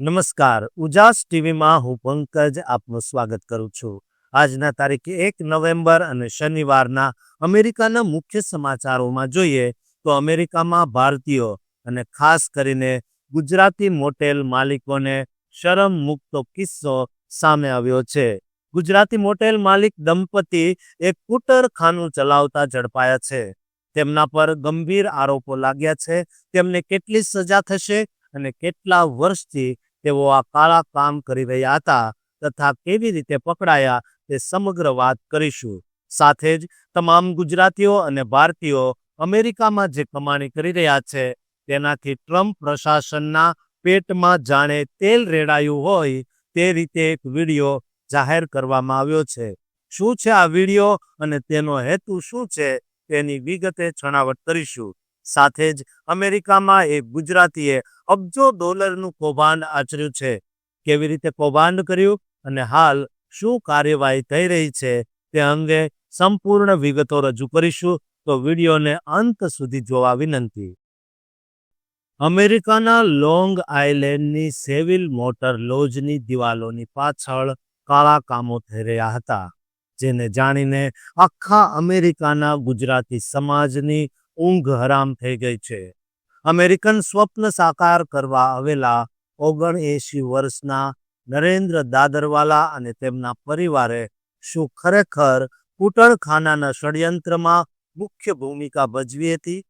નમસ્કાર. ઉજાસ ટીવીમાં હું પંકજ આપનું સ્વાગત કરું છું. આજના તારીખે એક નવેમ્બર અને શનિવારના અમેરિકાના મુખ્ય સમાચારોમાં જોઈએ તો અમેરિકામાં ભારતીયો અને ખાસ કરીને ગુજરાતી મોટેલ માલિકોને શરમ મુક્તો કિસ્સો સામે આવ્યો છે. ગુજરાતી મોટેલ માલિક દંપતી એક કુટરખાનું ચલાવતા ઝડપાયા છે. તેમના પર ગંભીર આરોપો લાગ્યા છે. તેમને કેટલી સજા થશે અને કેટલા વર્ષથી તેઓ આ કાળા કામ કરી રહ્યા હતા તથા કેવી રીતે પકડાયા તે સમગ્ર વાત કરીશું. સાથે જ તમામ ગુજરાતીઓ અને ભારતીયો અમેરિકામાં જે કમાણી કરી રહ્યા છે તેનાથી ટ્રમ્પ પ્રશાસનના પેટમાં જાણે તેલ રેડાયું હોય તે રીતે એક વીડિયો જાહેર કરવામાં આવ્યો છે. શું છે આ વીડિયો અને તેનો હેતુ શું છે તેની વિગતે છણાવટ કરીશું. સાથે જ અમેરિકામાં એ ગુજરાતીએ અબજો ડોલરનું કૌભાંડ આચર્યું છે. કેવી રીતે કૌભાંડ કર્યું અને હાલ શું કાર્યવાહી થઈ રહી છે તે અંગે સંપૂર્ણ વિગતો રજૂ કરીશું, તો વિડીયોને અંત સુધી જોવા વિનંતી. અમેરિકાના લોંગ આઇલેન્ડની સેવિલ મોટર લોજની દિવાલોની પાછળ કાળા કામો થઈ રહ્યા હતા, જેને જાણીને આખા અમેરિકાના ગુજરાતી સમાજની ઊંઘ હરામ થઈ ગઈ છે. અમેરિકન સ્વપ્ન સાકાર કરવા આવેલા ઓગણએંશી વર્ષના નરેન્દ્ર દાદરવાલા અને તેમના પરિવારે શું ખરેખર કૂટણખાનાના ષડયંત્રમાં મુખ્ય ભૂમિકા ભજવી હતી?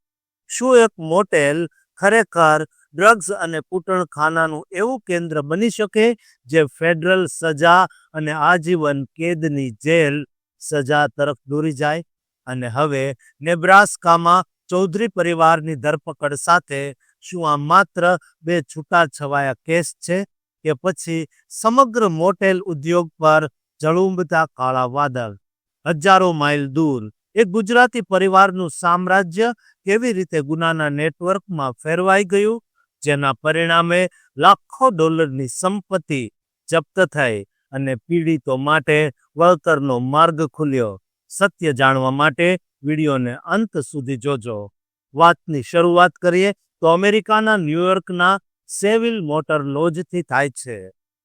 શું એક મોટેલ ખરેખર ડ્રગ્સ અને કૂટણખાનાનું એવું કેન્દ્ર બની શકે જે ફેડરલ સજા અને આજીવન કેદની જેલ સજા તરફ દોરી જાય? અને હવે નેબ્રાસ્કામાં ચૌધરી પરિવારની ધરપકડ સાથે શું આ માત્ર બે છૂટાછવાયા કેસ છે કે પછી સમગ્ર મોટેલ ઉદ્યોગ પર જળુંબતા કાળા વાદળ? હજારો માઇલ દૂર. એક ગુજરાતી પરિવારનું સામ્રાજ્ય કેવી રીતે ગુનાના નેટવર્કમાં ફેરવાઈ ગયું? જેના પરિણામે લાખો ડોલરની સંપત્તિ જપ્ત થઈ અને પીડિતો માટે વળતરનો માર્ગ ખુલ્યો. સત્ય જાણવા માટે વિડીયોને અંત સુધી જોજો. વાતની શરૂઆત કરીએ તો અમેરિકાના ન્યૂયોર્કના સેવિલ મોટર લોજથી થાય છે.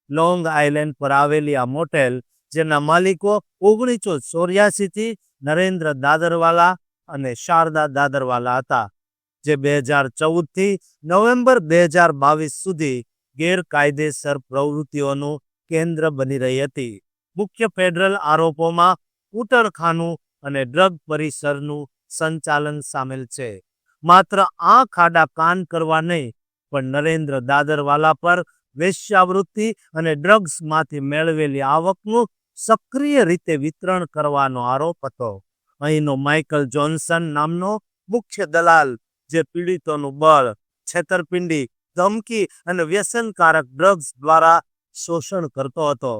લોંગ આઇલેન્ડ પર આવેલી આ મોટેલ, જેના માલિકો ઓગણીસો ચોર્યાસીથી નરેન્દ્ર દાદરવાલા અને શારદા દાદરવાલા હતા, જે બે હજાર ચૌદથી નવેમ્બર બે હજાર બાવીસ સુધી ગેરકાયદેસર પ્રવૃત્તિઓનું કેન્દ્ર બની રહી હતી. મુખ્ય ફેડરલ આરોપોમાં કૂટરખાનું અને ડ્રગ પરિસરનું સંચાલન સામેલ છે. માત્ર આ ખાડા કાન કરવા નહીં, પણ નરેન્દ્ર દાદરવાલા પર વેશ્યાવૃત્તિ અને ડ્રગ્સમાંથી મેળવેલી આવકનું સક્રિય રીતે વિતરણ કરવાનો આરોપ હતો. અહીંનો માઇકલ જોન્સન નામનો મુખ્ય દલાલ, જે પીડિતોનું બળ, છેતરપિંડી, ધમકી અને વ્યસનકારક ડ્રગ્સ દ્વારા શોષણ કરતો હતો.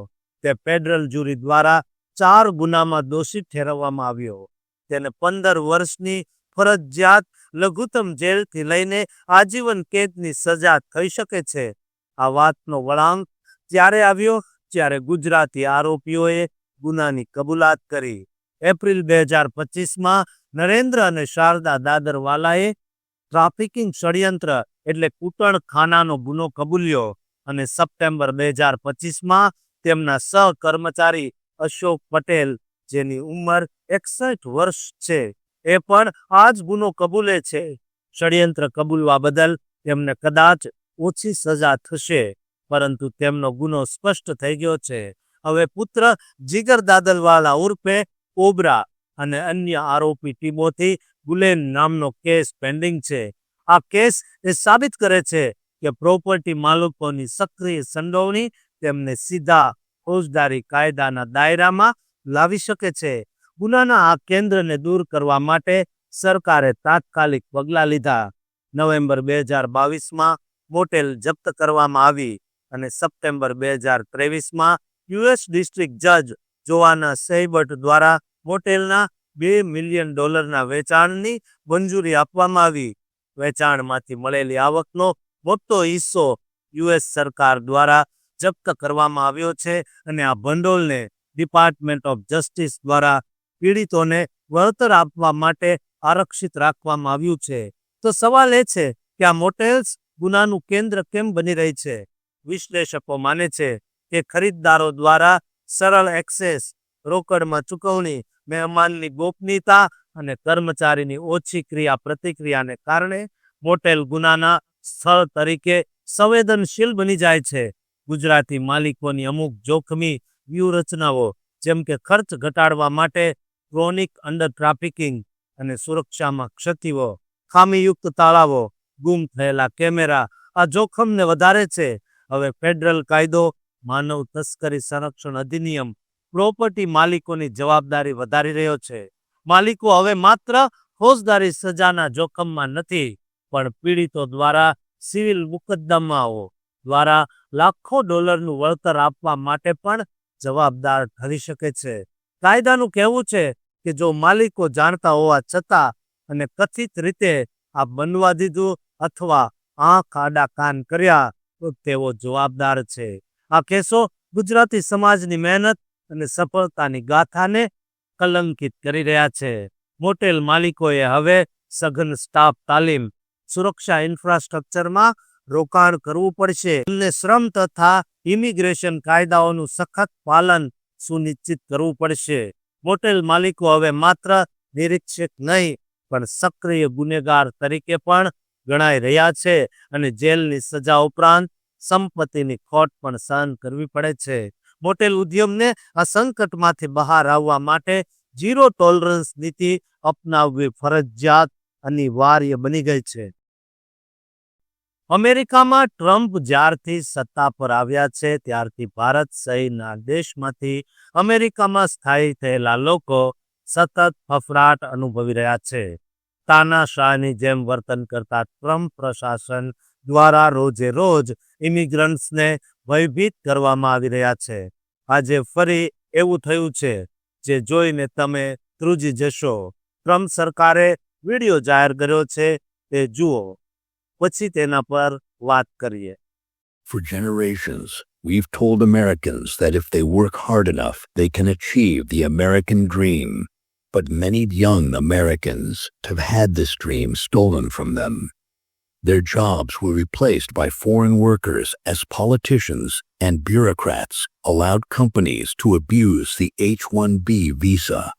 તે ફેડરલ જ્યુરી દ્વારા ચાર ગુનામાં દોષિત ઠેરવવામાં આવ્યો. તેને પંદર વર્ષની ફરજિયાત લઘુત્તમ જેલથી લઈને આજીવન કેદની સજા થઈ શકે છે. આ વાતનો વળાંક ત્યારે આવ્યો જ્યારે ગુજરાતી આરોપીઓએ ગુનાની કબૂલાત કરી. એપ્રિલ બે હજાર પચીસમાં નરેન્દ્ર અને શારદા દાદરવાલાએ ટ્રાફિકિંગ ષડયંત્ર એટલે કૂટણખાનાનો ગુનો કબૂલ્યો અને સપ્ટેમ્બર બે હજાર પચીસમાં તેમના સહકર્મચારી અશોક પટેલ, જેની ઉંમર એકસઠ વર્ષ છે. એ પણ આ જ ગુનો કબૂલે છે. ષડયંત્ર કબૂલવા બદલ તેમને કદાચ ઓછી સજા થશે, પરંતુ તેમનો ગુનો સ્પષ્ટ થઈ ગયો છે. હવે પુત્ર જીગર દાદલવાલા ઉર્ફે કોબરા અને અન્ય આરોપી ટીમોથી ગુલેન નામનો કેસ પેન્ડિંગ છે. આ કેસ એ સાબિત કરે છે કે પ્રોપર્ટી માલિકોની સક્રિય સંડોવણી તેમને સીધા ફોજદારી કાયદાના દાયરામાં લાવી શકે છે. ગુનાના આ કેન્દ્રને દૂર કરવા માટે સરકારે તાત્કાલિક પગલાં લીધા. નવેમ્બર બે હજાર બાવીસમાં મોટેલ જપ્ત કરવામાં આવી અને સપ્ટેમ્બર બે હજાર ત્રેવીસમાં યુએસ ડિસ્ટ્રિક્ટ જજ જોવાના સહીબટ દ્વારા મોટેલના બે મિલિયન ડોલરના વેચાણની મંજૂરી આપવામાં આવી. વેચાણમાંથી મળેલી આવકનો મોટો હિસ્સો યુએસ સરકાર દ્વારા જપ્ત કરવામાં આવ્યો છે અને આ ભંડોળને ડિપાર્ટમેન્ટ ઓફ જસ્ટિસ દ્વારા પીડિતોને વળતર આપવા માટે આરક્ષિત રાખવામાં આવ્યું છે. તો સવાલ એ છે કે આ મોટેલ્સ ગુનાનું કેન્દ્ર કેમ બની રહી છે? વિશ્લેષકો માને છે કે ખરીદદારો દ્વારા સરળ એક્સેસ, રોકડમાં ચૂકવણી, મહેમાનની ગોપનીયતા અને કર્મચારીની ઓછી ક્રિયા પ્રતિક્રિયાને કારણે મોટેલ ગુનાના સ્થળ તરીકે સંવેદનશીલ બની જાય છે. ગુજરાતી માલિકોની અમુક જોખમી વ્યૂહરચનાઓ, જેમ કે ખર્ચ ઘટાડવા માટે ક્રોનિક અંડર ટ્રાફિકિંગ અને સુરક્ષામાં ક્ષતિઓ, ખામીયુક્ત તાળાવો, ગુમ થયેલા કેમેરા, આ જોખમને વધારે છે. હવે ફેડરલ કાયદો, માનવ તસ્કરી સંરક્ષણ અધિનિયમ, પ્રોપર્ટી માલિકોની જવાબદારી વધારી રહ્યો છે. માલિકો હવે માત્ર ફોજદારી સજાના જોખમમાં નથી, પણ પીડિતો દ્વારા સિવિલ મુકદ્દમાઓ દ્વારા લાખો ડોલરનું વળતર આપવા માટે પણ જવાબદાર ઠરી શકે છે. કાયદાનું કહેવું છે કે જો માલિકો જાણતા હોવા છતાં અને કથિત રીતે આ બનવા દીધું અથવા આંખ આડા કાન કર્યા, તો તેઓ જવાબદાર છે. આ કેસો ગુજરાતી સમાજની મહેનત અને સફળતાની ગાથાને કલંકિત કરી રહ્યા છે. મોટેલ માલિકોએ હવે સઘન સ્ટાફ તાલીમ, સુરક્ષા ઇન્ફ્રાસ્ટ્રક્ચરમાં રોકાણ કરવું પડશે. એમને શ્રમ તથા ઇમિગ્રેશન કાયદાઓનું સખત પાલન સુનિશ્ચિત કરવું પડશે. મોટેલ માલિકો હવે માત્ર નિરીક્ષક નહીં, પણ સક્રિય ગુનેગાર તરીકે પણ ગણાઈ રહ્યા છે અને જેલની સજા ઉપરાંત સંપત્તિની ખોટ પણ સહન કરવી પડે છે. મોટેલ ઉદ્યમને આ સંકટમાંથી બહાર આવવા માટે ઝીરો ટોલરન્સ નીતિ અપનાવવી ફરજિયાત અનિવાર્ય બની ગઈ છે. અમેરિકામાં ટ્રમ્પ જ્યારથી સત્તા પર આવ્યા છે, ત્યારથી ભારત સહિતના દેશમાંથી અમેરિકામાં સ્થાયી થયેલા લોકો સતત ફફડાટ અનુભવી રહ્યા છે. તાનાશાહની જેમ વર્તન કરતા ટ્રમ્પ પ્રશાસન દ્વારા રોજે રોજ ઇમિગ્રન્ટ્સને ભયભીત કરવામાં આવી રહ્યા છે. આજે ફરી એવું થયું છે જે જોઈને તમે ત્રુજી જશો. ટ્રમ્પ સરકારે વીડિયો જાહેર કર્યો છે, તે જુઓ. પછી તેના પર વાત કરીએ For generations, we've told Americans that if they work hard enough, they can achieve the American dream. But many young Americans have had this dream stolen from them. Their jobs were replaced by foreign workers as politicians and bureaucrats allowed companies to abuse the H 1B visa.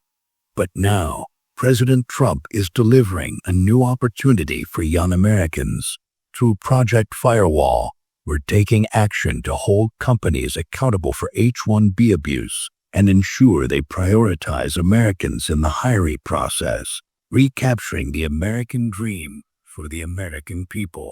But now, President Trump is delivering a new opportunity for young Americans. Through Project Firewall, we're taking action to hold companies accountable for H 1B abuse and ensure they prioritize Americans in the hiring process, recapturing the American dream for the American people.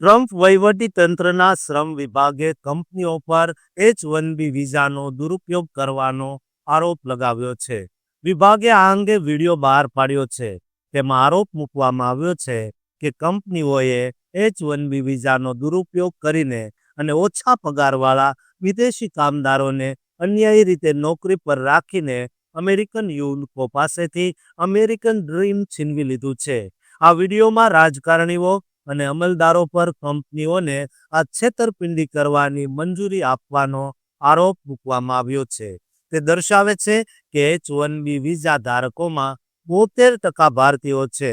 Trump વહીવટી તંત્રના શ્રમ વિભાગે કંપનીઓ પર H one બી વિઝાનો દુરુપયોગ કરવાનો આરોપ લગાવ્યો છે વિભાગે આ અંગે વીડિયો બહાર પાડ્યો છે તેમાં આરોપ મૂકવામાં આવ્યો છે કે કંપનીઓએ એચ વન બી વિઝાનો દુરુપયોગ કરીને અને ઓછા પગારવાળા વિદેશી કામદારોને અન્યાયી રીતે નોકરી પર રાખીને અમેરિકન યુવકો પાસેથી અમેરિકન ડ્રીમ છીનવી લીધું છે. આ વિડીયોમાં રાજકારણીઓ અને અમલદારો પર કંપનીઓને આ છેતરપિંડી કરવાની મંજૂરી આપવાનો આરોપ મૂકવામાં આવ્યો છે. તે દર્શાવે છે કે એચ વન બી વિઝા ધારકોમાં બોતેર ટકા ભારતીયો છે,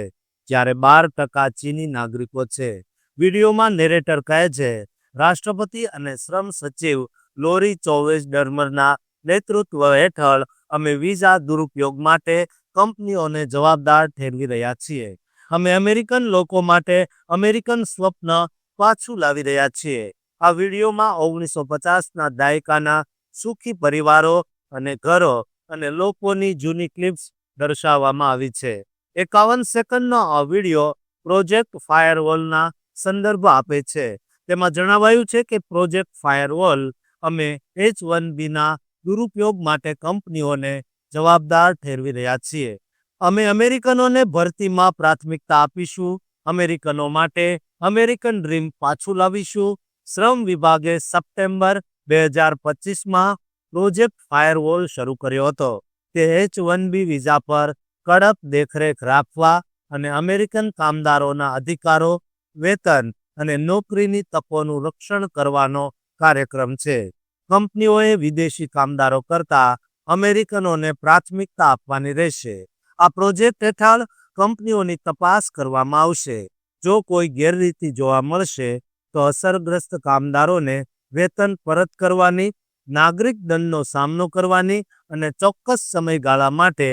જ્યારે બાર ટકા ચીની નાગરિકો છે. વિડીયોમાં નેરેટર કહે છે, રાષ્ટ્રપતિ અને શ્રમ સચિવ લોરી ચોવેસ ડર્મરના નેતૃત્વ હેઠળ અમે વિઝા દુરુપયોગ માટે કંપનીઓને જવાબદાર ઠેરવી રહ્યા છીએ. અમે અમેરિકન લોકો માટે અમેરિકન સ્વપ્ન પાછું લાવી રહ્યા છીએ. આ વિડીયોમાં ઓગણીસો પચાસના દાયકાના સુખી પરિવારો અને ઘરો અને લોકોની જૂની ક્લિપ્સ દર્શાવવામાં આવી છે. એકાવન સેકન્ડનો આ વીડિયો પ્રોજેક્ટ ફાયરવોલના સંદર્ભ આપે છે. તેમાં જણાવાયું છે કે પ્રોજેક્ટ ફાયરવોલ અમે એચ વન બીના દુરુપયોગ માટે કંપનીઓને જવાબદાર ઠેરવી રહ્યા છીએ. અમે અમેરિકનોને ભરતીમાં પ્રાથમિકતા આપીશું, અમેરિકનો માટે અમેરિકન ડ્રીમ પાછું લાવીશું. શ્રમ વિભાગે સપ્ટેમ્બર બે હજાર પચીસમાં પ્રોજેક્ટ ફાયરવોલ શરૂ કર્યો હતો. તે એચ વન બી વિઝા પર કડક દેખરેખ રાખવા અને અમેરિકન કામદારોના અધિકારો, વેતન અને નોકરીની તકોનું રક્ષણ કરવાનો કાર્યક્રમ છે. કંપનીઓએ વિદેશી કામદારો કરતા અમેરિકનોને પ્રાથમિકતા આપવાની રહેશે. આ પ્રોજેક્ટ હેઠળ કંપનીઓની તપાસ કરવામાં આવશે. જો કોઈ ગેરરીતિ જોવા મળશે, તો અસરગ્રસ્ત કામદારોને વેતન પરત કરવાની નાગરિક દંડનો સામનો કરવાની અને ચોક્કસ સમયગાળા માટે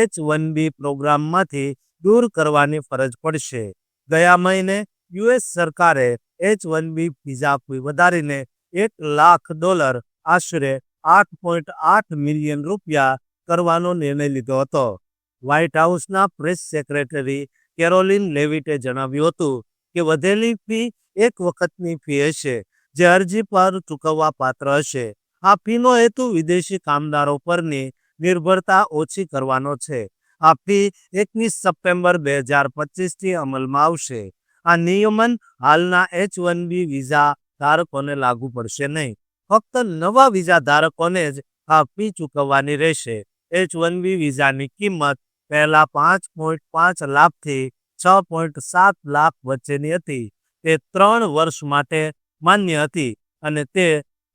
એચ વન બી પ્રોગ્રામમાંથી દૂર કરવાની ફરજ પડશે. ગયા મહિને યુએસ સરકારે H one B visa fee વધારીને એક લાખ ડોલર આશરે આઠ પોઈન્ટ આઠ મિલિયન રૂપિયા કરવાનો નિર્ણય લીધો હતો. વ્હાઇટ હાઉસના પ્રેસ સેક્રેટરી કેરોલિન લેવિટે જણાવ્યું હતું કે વધેલી ફી એક વખતની ફી હશે, જે અરજી પર ચૂકવવા પાત્ર હશે. આ ફીનો હેતુ વિદેશી કામદારો પરની નિર્ભરતા ઓછી કરવાનો છે. આ ફી એકવીસ સપ્ટેમ્બર બે હજાર પચીસથી અમલમાં આવશે. આ નિયમન હાલના એચ વન બી વિઝા ધારકોને લાગુ પડશે નહીં. ફક્ત નવા વિઝા ધારકોને જ આ ફી ચૂકવવાની રહેશે. એચ વન બી વિઝાની કિંમત પહેલા પાંચ પોઈન્ટ પાંચ લાખથી છ પોઈન્ટ સાત લાખ વચ્ચેની હતી. તે ત્રણ વર્ષ માટે માન્ય હતી અને તે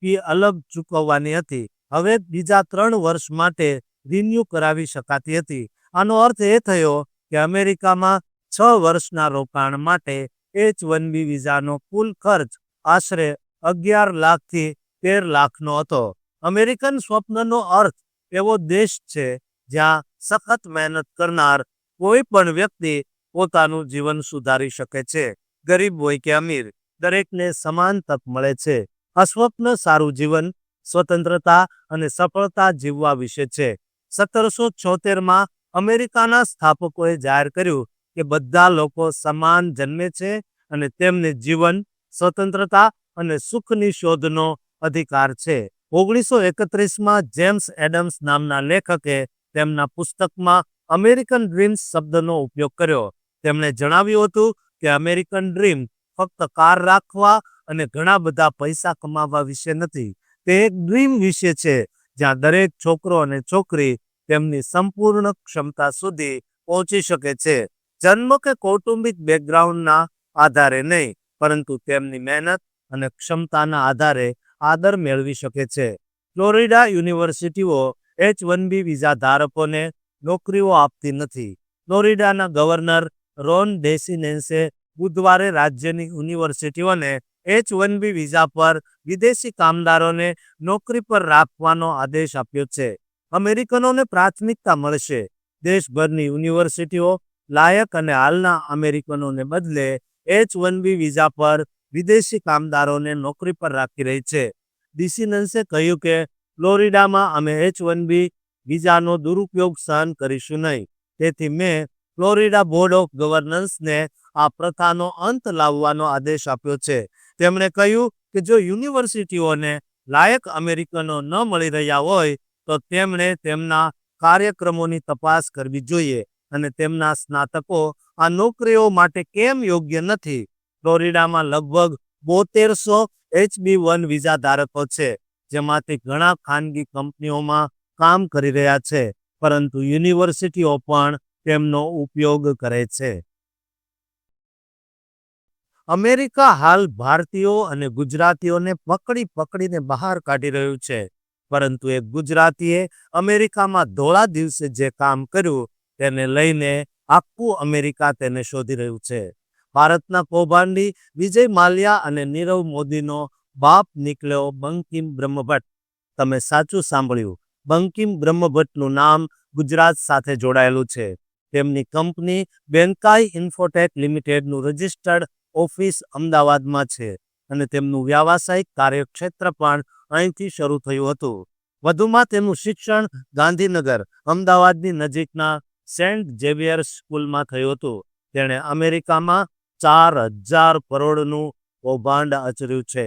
ફી અલગ ચૂકવવાની હતી. હવે બીજા ત્રણ વર્ષ માટે રિન્યૂ કરાવી શકાતી હતી. આનો અર્થ એ થયો કે અમેરિકામાં છ વર્ષના રોકાણ માટે એચ વન બી વિઝાનો કુલ ખર્ચ આશરે અગિયાર લાખથી તેર લાખનો હતો. અમેરિકન સ્વપ્નનો અર્થ એવો દેશ છે જ્યાં સખત મહેનત કરનાર કોઈ પણ વ્યક્તિ પોતાનું જીવન સુધારી શકે છે. ગરીબ હોય કે અમીર, દરેકને સમાન તક મળે છે. આ સ્વપ્ન સારું જીવન, સ્વતંત્રતા અને સફળતા જીવવા વિશે છે. સત્તરસો છોતેરમાં અમેરિકાના સ્થાપકોએ જાહેર કર્યું કે બધા લોકો સમાન જન્મે છે અને તેમને જીવન, સ્વતંત્રતા અને સુખની શોધનો અધિકાર છે. ઓગણીસો એકત્રીસમાં જેમ્સ એડમ્સ નામના લેખકે તેમના પુસ્તકમાં અમેરિકન ડ્રીમ્સ શબ્દનો ઉપયોગ કર્યો. તેમણે જણાવ્યું હતું કે અમેરિકન ડ્રીમ ફક્ત કાર રાખવા અને ઘણા બધા પૈસા કમાવા વિશે નથી. તે એક ડ્રીમ વિશે છે, જ્યાં દરેક છોકરો અને છોકરી તેમની સંપૂર્ણ ક્ષમતા સુધી પહોંચી શકે છે. જન્મ કે કૌટુંબિક બેકગ્રાઉન્ડના આધારે નહીં, પરંતુ તેમની મહેનત અને ક્ષમતાના આધારે આદર મેળવી શકે છે. ફ્લોરિડા યુનિવર્સિટીઓ એચ વન બી વિઝા ધારકોને નોકરીઓ આપતી નથી. ફ્લોરિડાના ગવર્નર રોન ડેસિનેન્સે બુધવારે રાજ્યની યુનિવર્સિટીઓને એચ વન બી વિઝા પર વિદેશી કામદારોને નોકરી પર રાખવાનો આદેશ આપ્યો છે. અમેરિકનોને પ્રાથમિકતા મળશે. દેશભરની યુનિવર્સિટીઓ લાયક અને હાલના અમેરિકનોને બદલે એચ વન બી વિઝા પર વિદેશી કામદારોને નોકરી પર રાખી રહી છે. ડિસિનન્સે કહ્યું કે, ફ્લોરિડામાં અમે એચ વન બી વિઝાનો દુરુપયોગ સહન કરીશું નહીં. તેથી મેં ફ્લોરિડા બોર્ડ ઓફ ગવર્નન્સને આ પ્રથાનો અંત લાવવાનો આદેશ આપ્યો છે. તેમણે કહ્યું કે જો યુનિવર્સિટીઓને લાયક અમેરિકનો ન મળી રહ્યા હોય, તો તેમણે તેમના કાર્યક્રમોની તપાસ કરવી જોઈએ અને તેમના સ્નાતકો આ નોકરીઓ માટે કેમ યોગ્ય નથી. ફ્લોરિડામાં લગભગ બોતેરસો એચબી વન વિઝા ધારકો છે, જેમાંથી ઘણા ખાનગી કંપનીઓમાં કામ કરી રહ્યા છે, પરંતુ યુનિવર્સિટીઓ પણ તેમનો ઉપયોગ કરે છે. અમેરિકા હાલ ભારતીયો અને ગુજરાતીઓને પકડી પકડીને બહાર કાઢી રહ્યું છે. પરંતુ એક ગુજરાતીએ અમેરિકામાં ધોળા દિવસે જે કામ કર્યું, તેને લઈને આખું અમેરિકા તેને શોધી રહ્યું છે. ભારતના કૌભાંડી વિજય માલ્યા અને નીરવ મોદીનો બાપ નીકળ્યો બંકિમ બ્રહ્મભટ્ટ. તમે સાચું સાંભળ્યું. બંકિમ બ્રહ્મભટ્ટનું નામ ગુજરાત સાથે જોડાયેલું છે. તેમની કંપની બેન્કાઈ ઇન્ફોટેક લિમિટેડનું રજિસ્ટર્ડ ઓફિસ અમદાવાદમાં છે અને તેમનું વ્યાવસાયિક કાર્યક્ષેત્ર પણ અહીંથી શરૂ થયું હતું. વધુમાં તેમનું શિક્ષણ ગાંધીનગર, અમદાવાદની નજીકના સેન્ટ ઝેવિયર સ્કૂલમાં થયું હતું. તેણે અમેરિકામાં ચાર હજાર કરોડનું કૌભાંડ આચર્યું છે.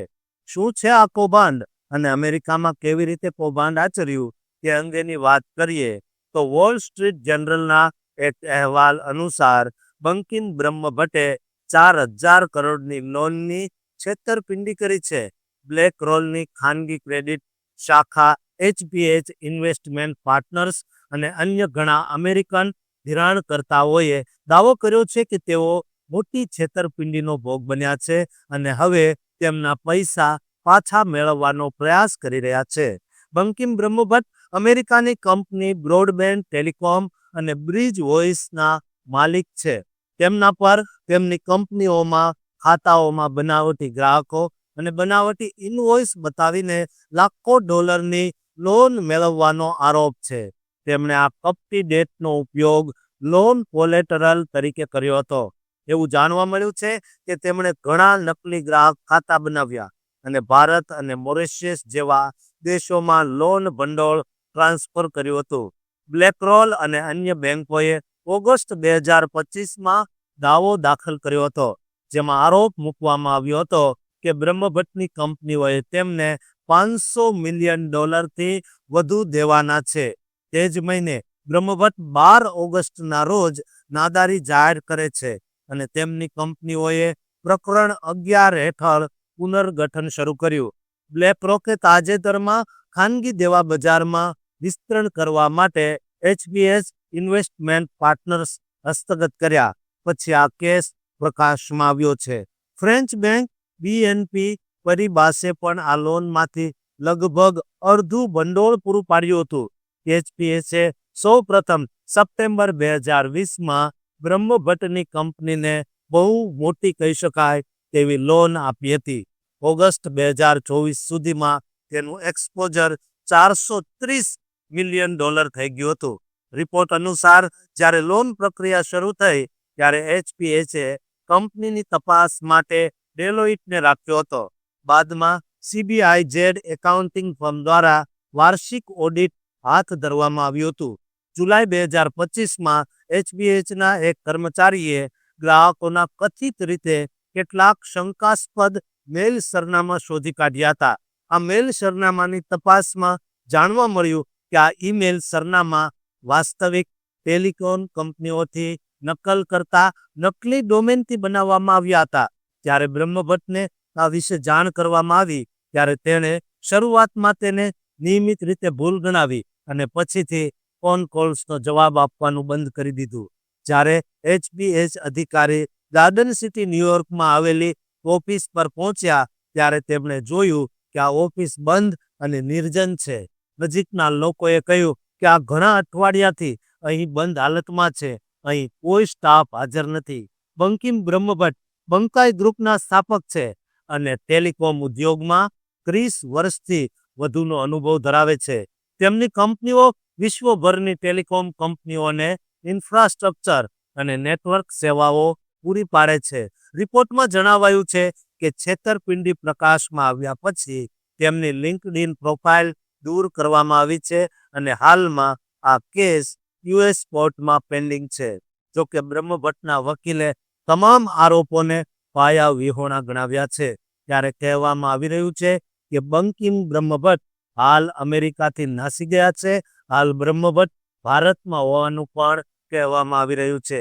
શું છે આ કૌભાંડ? અને અમેરિકામાં કેવી રીતે કૌભાંડ આચર્યું? તે અંગેની વાત કરીએ તો વોલ સ્ટ્રીટ જનરલના એક અહેવાલ અનુસાર, બંકિમ બ્રહ્મભટ્ટે ચાર હજાર કરોડની લોનની છેતરપિંડી કરી છે. બ્લેક રોલની ખાનગી ક્રેડિટ શાખા એચપીએચ ઇન્વેસ્ટમેન્ટ પાર્ટનર્સ અને અન્ય ઘણા અમેરિકન ધિરાણકર્તાઓએ દાવો કર્યો છે કે તેઓ મોટી છેતરપિંડીનો ભોગ બન્યા છે અને હવે તેમના પૈસા પાછા મેળવવાનો પ્રયાસ કરી રહ્યા છે. બંકિમ બ્રહ્મભટ્ટ, અમેરિકાની કંપની બ્રોડબેન્ડ ટેલિકોમ અને બ્રિજ વોઇસના માલિક છે. તેમના પર તેમની કંપનીઓમાં, ખાતાઓમાં બનાવટી ગ્રાહકો અને બનાવટી ઇનવોઇસ બતાવીને લાખો ડોલરની લોન મેળવવાનો આરોપ છે. તેમણે આ કપટી ડેટનો ઉપયોગ લોન કોલેટરલ તરીકે કર્યો હતો. એવું જાણવા મળ્યું છે કે તેમણે ઘણા નકલી ગ્રાહક ખાતા બનાવ્યા અને ભારત અને મોરિશિયસ જેવા દેશોમાં લોન ભંડોળ ટ્રાન્સફર કર્યું હતું. બ્લેકરોલ અને અન્ય બેંકોએ ઓગસ્ટ બે હજાર પચીસમાં દાવો દાખલ કર્યો હતો, જેમાં આરોપ મૂકવામાં આવ્યો હતો કે બ્રહ્મભટ્ટની કંપનીઓએ તેમને પાંચસો મિલિયન ડોલરથી વધુ દેવાના છે. તે જ મહિને બ્રહ્મભટ્ટ બાર ઓગસ્ટના રોજ નાદારી જાહેર કરે છે અને તેમની કંપનીઓએ પ્રકરણ અગિયાર હેઠળ પુનર્ગઠન શરૂ કર્યું. બ્લેકરોકે તાજેતરમાં ખાનગી દેવા બજારમાં વિસ્તરણ કરવા માટે એચબીએસ ઇન્વેસ્ટમેન્ટ પાર્ટનર્સ હસ્તગત કર્યા પછી આ કેસ પ્રકાશમાં આવ્યો છે. ફ્રેન્ચ બેંક બીએનપી પરિબાસે પણ આ લોનમાંથી લગભગ અડધું ભંડોળ પૂરું પાડ્યું હતું. એચપીએસે સૌ પ્રથમ સપ્ટેમ્બર બે હજાર વીસમાં બ્રહ્મભટ્ટની કંપનીને બહુ મોટી કહી શકાય તેવી લોન આપી હતી. ઓગસ્ટ બે હજાર ચોવીસ સુધીમાં તેનું એક્સપોઝર ચારસો ત્રીસ મિલિયન ડોલર થઈ ગયું હતું. રિપોર્ટ અનુસાર, જ્યારે લોન પ્રક્રિયા શરૂ થઈ, ત્યારે એચપીએચે કંપનીની તપાસ માટે ડેલોઇટને રાખ્યો હતો. બાદમાં સીબીઆઈ જેડ એકાઉન્ટિંગ ફર્મ દ્વારા વાર્ષિક ઓડિટ હાથ ધરવામાં આવ્યું હતું. જુલાઈ બે હજાર પચીસમાં એચબીએચના એક કર્મચારીએ ગ્રાહકોના કથિત રીતે કેટલાક શંકાસ્પદ મેલ સરનામા શોધી કાઢ્યા હતા. આ મેલ સરનામાની તપાસમાં જાણવા મળ્યું કે આ ઈમેલ સરનામા વાસ્તવિક ટેલિકોમ કંપનીઓથી નકલ કરતા નકલી ડોમેનથી બનાવવામાં આવ્યા હતા. જ્યારે બ્રહ્મભટ્ટને આ વિશે જાણ કરવામાં આવી, ત્યારે તેણે શરૂઆતમાં તેને નિયમિત રીતે ભૂલ ગણાવી અને પછીથી ફોન કોલ્સનો જવાબ આપવાનું બંધ કરી દીધું. જ્યારે એચબીએચ અધિકારી ગાર્ડન સિટી ન્યુયોર્કમાં આવેલી ઓફિસ પર પહોંચ્યા, ત્યારે તેમણે જોયું કે આ ઓફિસ બંધ અને નિર્જન છે. નજીકના લોકોએ કહ્યું કે આ ઘણા અઠવાડિયાથી અહીં બંધ હાલતમાં છે. અહીં કોઈ સ્ટાફ હાજર નથી. બંકિમ બ્રહ્મભટ્ટ, બંકાઈ ગ્રુપના સ્થાપક છે અને ટેલિકોમ ઉદ્યોગમાં ત્રીસ વર્ષથી વધુનો અનુભવ ધરાવે છે. તેમની કંપનીઓ વિશ્વભરની ટેલિકોમ કંપનીઓને ઇન્ફ્રાસ્ટ્રક્ચર અને નેટવર્ક સેવાઓ પૂરી પાડે છે. રિપોર્ટમાં જણાવાયું છે કે છેતરપિંડી પ્રકાશમાં આવ્યા પછી તેમની લિંક્ડઇન પ્રોફાઇલ દૂર કરવામાં આવી છે અને હાલમાં આ કેસ યુએસ કોર્ટમાં પેન્ડિંગ છે. જોકે બ્રહ્મભટ્ટના વકીલે તમામ આરોપોને પાયા વિહોણા ગણાવ્યા છે. ત્યારે કહેવામાં આવી રહ્યું છે કે બંકિમ બ્રહ્મભટ્ટ હાલ અમેરિકાથી નાસી ગયા છે. હાલ બ્રહ્મભટ્ટ ભારતમાં હોવાનું પણ કહેવામાં આવી રહ્યું છે.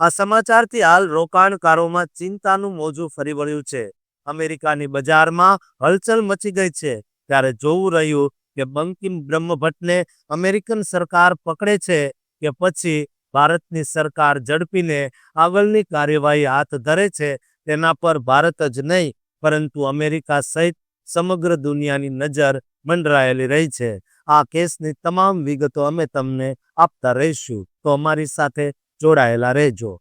આ સમાચારથી હાલ રોકાણકારોમાં ચિંતાનું મોજું ફરી વળ્યું છે. અમેરિકાની બજારમાં હલચલ મચી ગઈ છે. ત્યારે જોવું રહ્યું કે બંકિમ બ્રહ્મભટ્ટને અમેરિકન સરકાર પકડે છે કે પછી ભારતની સરકાર ઝડપીને આગળની કાર્યવાહી હાથ ધરે છે, તેના પર ભારત જ નહીં, પરંતુ અમેરિકા સહિત સમગ્ર દુનિયાની નજર મંડરાયેલી રહી છે. આ કેસની તમામ વિગતો અમે તમને આપતા રહીશું. તો અમારી સાથે જોડાયેલા રહેજો.